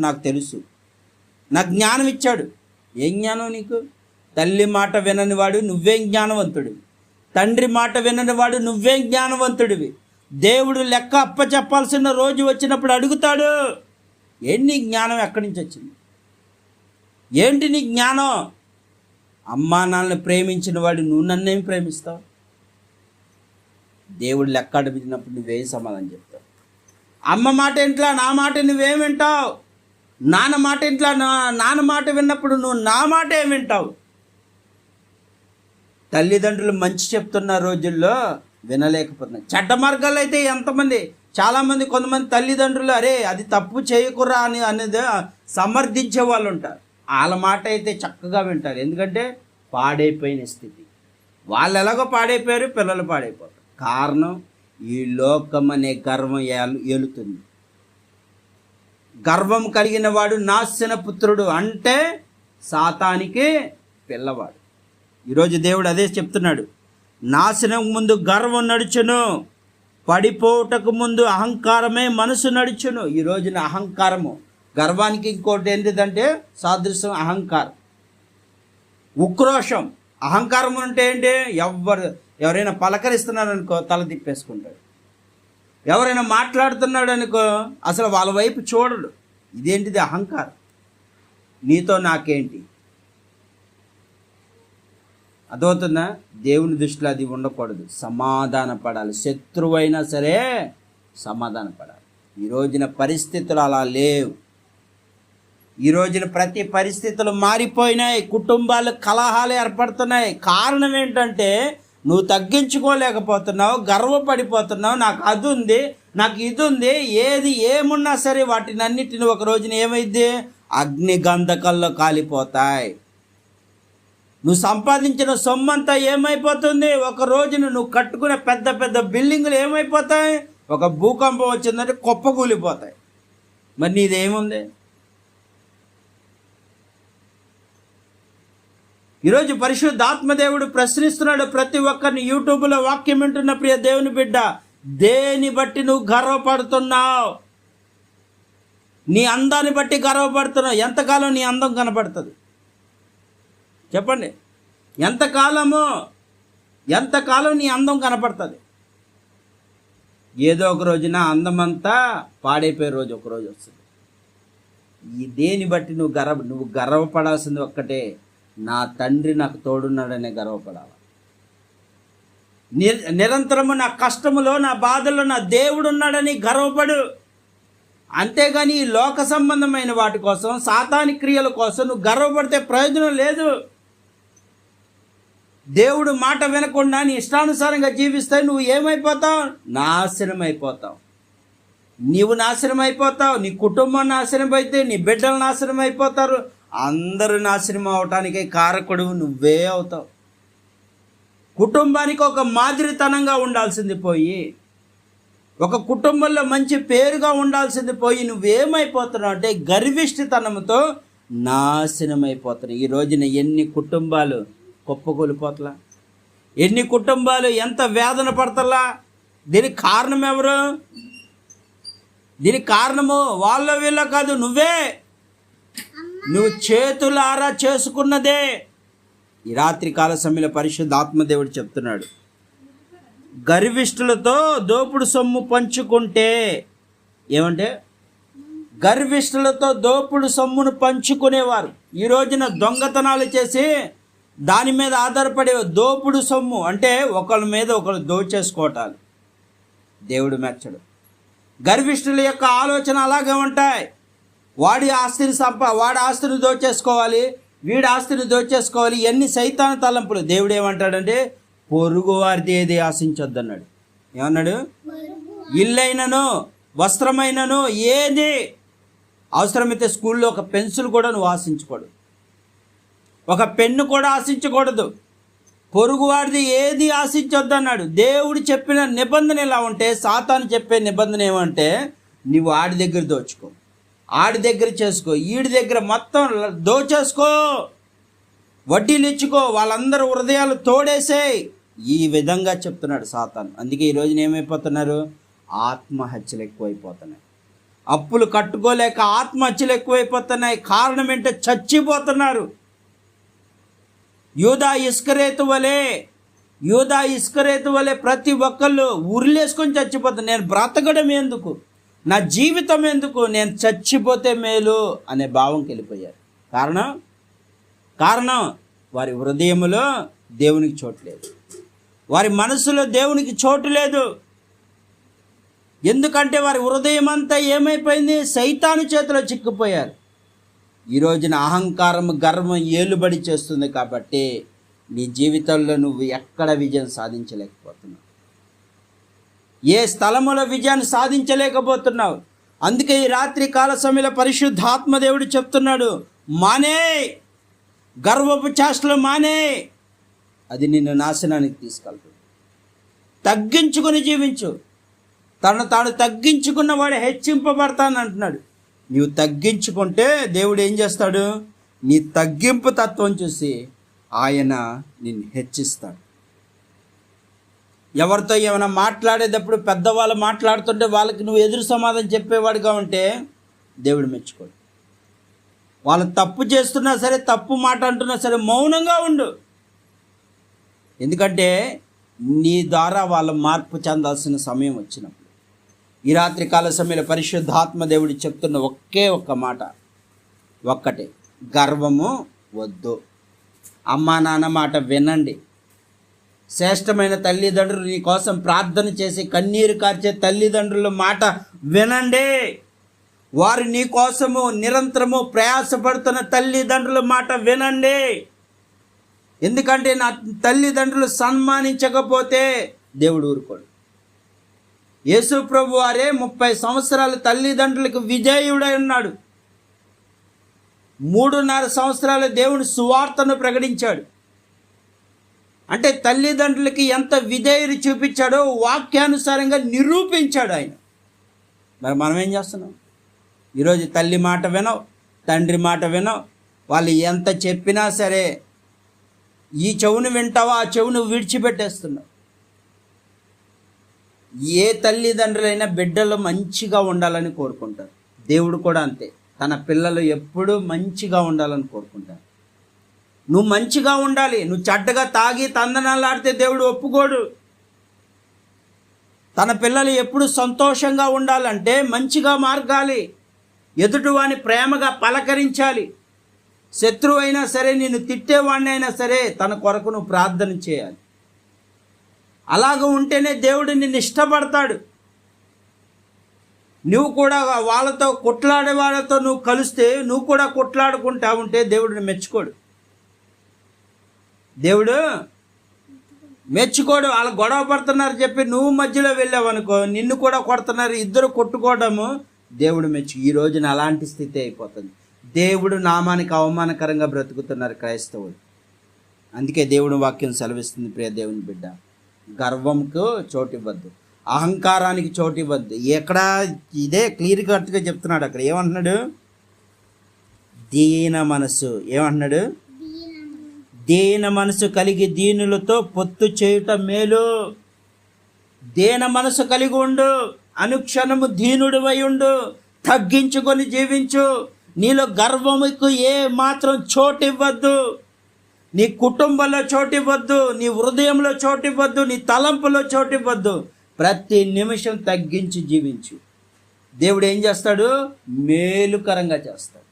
నాకు తెలుసు. నాకు జ్ఞానం ఇచ్చాడు. ఏం జ్ఞానం నీకు? తల్లి మాట వినని వాడు నువ్వేం జ్ఞానవంతుడివి. తండ్రి మాట వినని వాడు నువ్వేం జ్ఞానవంతుడివి. దేవుడు లెక్క అప్ప చెప్పాల్సిన రోజు వచ్చినప్పుడు అడుగుతాడు ఏంటి నీ జ్ఞానం ఎక్కడి నుంచి వచ్చింది? ఏంటి నీ జ్ఞానం? అమ్మా నాన్నని ప్రేమించిన వాడు నువ్వు నన్నేం ప్రేమిస్తావు? దేవుడు లెక్క అడిగినప్పుడు నువ్వేం సమాధానం చెప్తావు? అమ్మ మాట ఇంట్లో నా మాట నువ్వేం వింటావు? నాన్న మాట ఇంట్లో నా నాన్న మాట విన్నప్పుడు నువ్వు నా మాట ఏం వింటావు. తల్లిదండ్రులు మంచి చెప్తున్న రోజుల్లో వినలేకపోతున్నారు చెడ్డ మార్గాలు అయితే ఎంతమంది చాలామంది కొంతమంది తల్లిదండ్రులు అరే అది తప్పు చేయకురా అని అనేది సమర్థించే వాళ్ళు ఉంటారు. వాళ్ళ మాట అయితే చక్కగా వింటారు. ఎందుకంటే పాడైపోయిన స్థితి. వాళ్ళు ఎలాగో పాడైపోయారు పిల్లలు పాడైపోతారు. కారణం ఈ లోకం అనే గర్వం ఏలు- ఏలుతుంది. గర్వం కలిగిన వాడు నాశన పుత్రుడు అంటే సాతానికి పిల్లవాడు. ఈరోజు దేవుడు అదే చెప్తున్నాడు. నాశనం ముందు గర్వం నడుచును పడిపోటకు ముందు అహంకారమే మనసు నడుచును. ఈ రోజున అహంకారము గర్వానికి ఇంకోటి ఏంటిదంటే సాదృశ్యం అహంకారం. ఉక్రోషం అహంకారం అంటే ఏంటి? ఎవరు ఎవరైనా పలకరిస్తున్నారనుకో తల తిప్పేసుకుంటాడు ఎవరైనా మాట్లాడుతున్నాడు అనుకో అసలు వాళ్ళ వైపు చూడడు. ఇదేంటిది అహంకారం? నీతో నాకేంటి? అదవుతుందా దేవుని దృష్టిలో అది ఉండకూడదు. సమాధాన పడాలి శత్రువైనా సరే సమాధాన పడాలి ఈ రోజున పరిస్థితులు అలా లేవు. ఈ రోజున ప్రతి పరిస్థితులు మారిపోయినాయి. కుటుంబాలు కలహాలు ఏర్పడుతున్నాయి. కారణం ఏంటంటే నువ్వు తగ్గించుకోలేకపోతున్నావు గర్వపడిపోతున్నావు నాకు అది ఉంది నాకు ఇది ఉంది ఏది ఏమున్నా సరే వాటిని అన్నిటిని ఒక రోజున ఏమైద్ది? అగ్ని గంధకల్లో కాలిపోతాయి. నువ్వు సంపాదించిన సొమ్మంతా ఏమైపోతుంది? ఒక రోజున నువ్వు కట్టుకునే పెద్ద పెద్ద బిల్డింగులు ఏమైపోతాయి? ఒక భూకంపం వచ్చిందంటే కుప్పకూలిపోతాయి. మరి నీదేముంది? ఈరోజు పరిశుద్ధ ఆత్మదేవుడు ప్రశ్నిస్తున్నాడు ప్రతి ఒక్కరిని యూట్యూబ్లో వాక్యం వింటున్న ప్రియ దేవుని బిడ్డ దేని బట్టి నువ్వు గర్వపడుతున్నావు? నీ అందాన్ని బట్టి గర్వపడుతున్నావు. ఎంతకాలం నీ అందం కనపడుతుంది? చెప్పండి. ఎంతకాలము? ఎంతకాలం నీ అందం కనపడుతుంది? ఏదో ఒక రోజున అందమంతా పాడైపోయే రోజు ఒక రోజు వస్తుంది. ఈ దేని బట్టి నువ్వు గర్వ నువ్వు గర్వపడాల్సింది ఒక్కటే. నా తండ్రి నాకు తోడున్నాడనే గర్వపడాలి. నిరంతరము నా కష్టములో నా బాధల్లో నా దేవుడు ఉన్నాడని గర్వపడు. అంతేగాని ఈ లోక సంబంధమైన వాటి కోసం సాతాని క్రియల కోసం నువ్వు గర్వపడితే ప్రయోజనం లేదు. దేవుడు మాట వినకుండా నీ ఇష్టానుసారంగా జీవిస్తే నువ్వు ఏమైపోతావు? నాశనం అయిపోతావు నీవు నాశనం అయిపోతావు నీ కుటుంబం నాశనం అయితే నీ బిడ్డలు నాశనం అయిపోతారు అందరూ నాశనం అవటానికి కారకుడు నువ్వే అవుతావు. కుటుంబానికి ఒక మాదిరితనంగా ఉండాల్సింది పోయి ఒక కుటుంబంలో మంచి పేరుగా ఉండాల్సింది పోయి నువ్వేమైపోతున్నావు అంటే గర్విష్టితనంతో నాశనం ఈ రోజున ఎన్ని కుటుంబాలు కుప్పకూలిపోతలా? ఎన్ని కుటుంబాలు ఎంత వేదన పడతలా? దీనికి కారణం ఎవరు? దీనికి కారణము వాళ్ళ వీళ్ళ కాదు నువ్వే. నువ్వు చేతులారా చేసుకున్నదే. ఈ రాత్రి కాల సమయంలో పరిశుద్ధ ఆత్మదేవుడు చెప్తున్నాడు. గర్విష్ఠులతో దోపుడు సొమ్ము పంచుకుంటే ఏమంటే? గర్విష్ఠులతో దోపుడు సొమ్మును పంచుకునేవారు. ఈ రోజున దొంగతనాలు చేసి దాని మీద ఆధారపడే దోపుడు సొమ్ము అంటే ఒకళ్ళ మీద ఒకరు దోచేసుకోవటాలు దేవుడు మెచ్చడు. గర్విష్ఠుల యొక్క ఆలోచన అలాగే ఉంటాయి. వాడి ఆస్తిని సంప వాడి ఆస్తిని దోచేసుకోవాలి వీడి ఆస్తిని దోచేసుకోవాలి ఎన్ని సైతాన తలంపులు. దేవుడు ఏమంటాడంటే పొరుగు వారిది ఏది ఆశించొద్దన్నాడు. ఏమన్నాడు? ఇల్లైనను వస్త్రమైనను ఏది అవసరమైతే స్కూల్లో ఒక పెన్సిల్ కూడా నువ్వు ఆశించకూడదు. ఒక పెన్ను కూడా ఆశించకూడదు. పొరుగువాడిది ఏది ఆశించొద్దు అన్నాడు దేవుడు చెప్పిన నిబంధన ఎలా ఉంటే సాతాను చెప్పే నిబంధన ఏమంటే నువ్వు వాడి దగ్గర దోచుకో. ఆడి దగ్గర చేసుకో ఈడి దగ్గర మొత్తం దోచేసుకో. వడ్డీలు ఇచ్చుకో వాళ్ళందరూ హృదయాలు తోడేసేయ్. ఈ విధంగా చెప్తున్నాడు సాతాను. అందుకే ఈ రోజున ఏమైపోతున్నారు? ఆత్మహత్యలు ఎక్కువైపోతున్నాయి. అప్పులు కట్టుకోలేక ఆత్మహత్యలు ఎక్కువైపోతున్నాయి. కారణం ఏంటో చచ్చిపోతున్నారు. యూదా ఇస్కరేతు వలె యూదా ఇస్కరేతు వలె ప్రతి ఒక్కళ్ళు ఉరిలేసుకొని చచ్చిపోతున్నారు. నేను బ్రతకడం ఎందుకు? నా జీవితం ఎందుకు? నేను చచ్చిపోతే మేలు అనే భావంకి వెళ్ళిపోయారు కారణం? కారణం వారి హృదయంలో దేవునికి చోటు లేదు. వారి మనసులో దేవునికి చోటు లేదు. ఎందుకంటే వారి హృదయం అంతా ఏమైపోయింది? సైతాను చేతిలో చిక్కుపోయారు. ఈ రోజున అహంకారం గర్వం ఏలుబడి చేస్తుంది కాబట్టి నీ జీవితంలో నువ్వు ఎక్కడ విజయం సాధించలేకపోతున్నావు? ఏ స్థలములో విజయాన్ని సాధించలేకపోతున్నావు? అందుకే ఈ రాత్రి కాల సమయంలో పరిశుద్ధాత్మ దేవుడు చెప్తున్నాడు మానే! గర్వపు చేష్టలు మానే! అది నిన్ను నాశనానికి తీసుకెళ్తుంది. తగ్గించుకుని జీవించు. తను తాను తగ్గించుకున్న వాడు అంటున్నాడు. నీవు తగ్గించుకుంటే దేవుడు ఏం చేస్తాడు? నీ తగ్గింపు తత్వం చూసి ఆయన నిన్ను హెచ్చిస్తాడు. ఎవరితో ఏమైనా మాట్లాడేటప్పుడు పెద్దవాళ్ళు మాట్లాడుతుంటే వాళ్ళకి నువ్వు ఎదురు సమాధానం చెప్పేవాడుగా ఉంటే దేవుడు మెచ్చుకోడు. వాళ్ళు తప్పు చేస్తున్నా సరే తప్పు మాట అంటున్నా సరే మౌనంగా ఉండు. ఎందుకంటే నీ ద్వారా వాళ్ళ మార్పు చెందాల్సిన సమయం వచ్చినప్పుడు. ఈ రాత్రి కాల సమయంలో పరిశుద్ధాత్మ దేవుడు చెప్తున్న ఒకే ఒక్క మాట. ఒక్కటే గర్వము వద్దు. అమ్మా నాన్న మాట వినండి. శ్రేష్టమైన తల్లిదండ్రులు నీ కోసం ప్రార్థన చేసి కన్నీరు కార్చే తల్లిదండ్రుల మాట వినండి. వారు నీ కోసము నిరంతరము ప్రయాసపడుతున్న తల్లిదండ్రుల మాట వినండి. ఎందుకంటే నా తల్లిదండ్రులు సన్మానించకపోతే దేవుడు ఊరుకోడు. యేసు ప్రభు వారే ముప్పై సంవత్సరాల తల్లిదండ్రులకు విజయుడై ఉన్నాడు. మూడున్నర సంవత్సరాలు దేవుని సువార్తను ప్రకటించాడు. అంటే తల్లిదండ్రులకి ఎంత విధేయుడు చూపించాడో వాక్యానుసారంగా నిరూపించాడు ఆయన. మరి మనం ఏం చేస్తున్నాం? ఈరోజు తల్లి మాట వినవు తండ్రి మాట వినవు. వాళ్ళు ఎంత చెప్పినా సరే ఈ చెవును వింటావా ఆ చెవును విడిచిపెట్టేస్తున్నావు. ఏ తల్లిదండ్రులైనా బిడ్డలు మంచిగా ఉండాలని కోరుకుంటారు. దేవుడు కూడా అంతే. తన పిల్లలు ఎప్పుడూ మంచిగా ఉండాలని కోరుకుంటారు. నువ్వు మంచిగా ఉండాలి. నువ్వు చెడ్డగా తాగి తందనాలాడితే దేవుడు ఒప్పుకోడు. తన పిల్లలు ఎప్పుడు సంతోషంగా ఉండాలంటే మంచిగా మార్గాలి. ఎదుటివాని ప్రేమగా పలకరించాలి. శత్రువు అయినా సరే నేను తిట్టేవాడిని అయినా సరే తన కొరకు నువ్వు ప్రార్థన చేయాలి. అలాగ ఉంటేనే దేవుడు నిన్ను ఇష్టపడతాడు. నువ్వు కూడా వాళ్ళతో కొట్లాడే వాళ్ళతో నువ్వు కలిస్తే నువ్వు కూడా కొట్లాడుకుంటా ఉంటే దేవుడిని మెచ్చుకోడు. దేవుడు మెచ్చుకోవడం వాళ్ళు గొడవ పడుతున్నారు చెప్పి నువ్వు మధ్యలో వెళ్ళావనుకో నిన్ను కూడా కొడుతున్నారు ఇద్దరు కొట్టుకోవడము దేవుడు మెచ్చు. ఈ రోజున అలాంటి స్థితి అయిపోతుంది. దేవుడు నామానికి అవమానకరంగా బ్రతుకుతున్నారు క్రైస్తవులు. అందుకే దేవుడు వాక్యం సెలవిస్తుంది ప్రియ దేవుని బిడ్డ. గర్వంకు చోటు ఇవ్వద్దు అహంకారానికి చోటు ఇవ్వద్దు ఎక్కడ ఇదే క్లియర్ కట్గా చెప్తున్నాడు అక్కడ. ఏమంటున్నాడు? దీన మనసు ఏమంటున్నాడు? దీన మనసు కలిగి దీనులతో పొత్తు చేయుట మేలు. దీన మనసు కలిగి ఉండు అనుక్షణము దీనుడివై ఉండు తగ్గించుకొని జీవించు. నీలో గర్వముకు ఏ మాత్రం చోటు ఇవ్వద్దు నీ కుటుంబంలో చోటు ఇవ్వద్దు నీ హృదయంలో చోటు ఇవ్వద్దు నీ తలంపులో చోటు ఇవ్వద్దు ప్రతి నిమిషం తగ్గించి జీవించు. దేవుడు ఏం చేస్తాడు? మేలుకరంగా చేస్తాడు.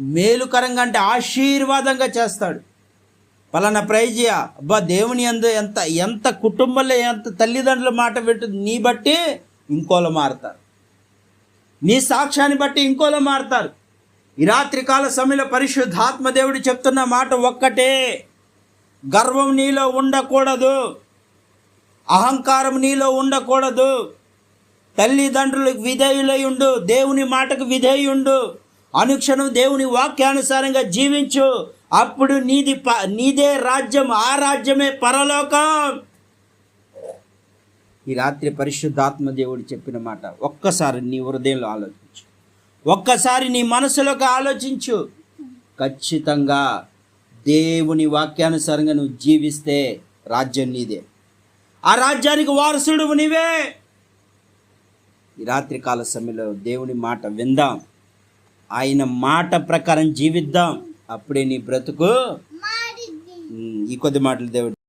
మేలుకరంగా అంటే ఆశీర్వాదంగా చేస్తాడు. పలానా ప్రైజియా అబ్బా దేవుని అందు ఎంత ఎంత కుటుంబంలో ఎంత తల్లిదండ్రుల మాట పెట్టు నీ బట్టి ఇంకోలో మారుతారు. నీ సాక్ష్యాన్ని బట్టి ఇంకోలో మారుతారు. ఈ రాత్రికాల సమయంలో పరిశుద్ధాత్మ దేవుడు చెప్తున్న మాట ఒక్కటే. గర్వం నీలో ఉండకూడదు. అహంకారం నీలో ఉండకూడదు. తల్లిదండ్రులకు విధేయులై ఉండు దేవుని మాటకు విధేయుండు. అనుక్షణం దేవుని వాక్యానుసారంగా జీవించు. అప్పుడు నీది ప నీదే రాజ్యం ఆ రాజ్యమే పరలోకం. ఈ రాత్రి పరిశుద్ధాత్మ దేవుడు చెప్పిన మాట ఒక్కసారి నీ హృదయంలో ఆలోచించు. ఒక్కసారి నీ మనసులోకి ఆలోచించు. ఖచ్చితంగా దేవుని వాక్యానుసారంగా నువ్వు జీవిస్తే రాజ్యం నీదే. ఆ రాజ్యానికి వారసుడు నీవే. ఈ రాత్రి కాల సమయంలో దేవుని మాట విందాం. ఆయన మాట ప్రకారం జీవిద్దాం. అప్పుడే నీ బ్రతుకు. ఈ కొద్ది మాటలు దేవుడు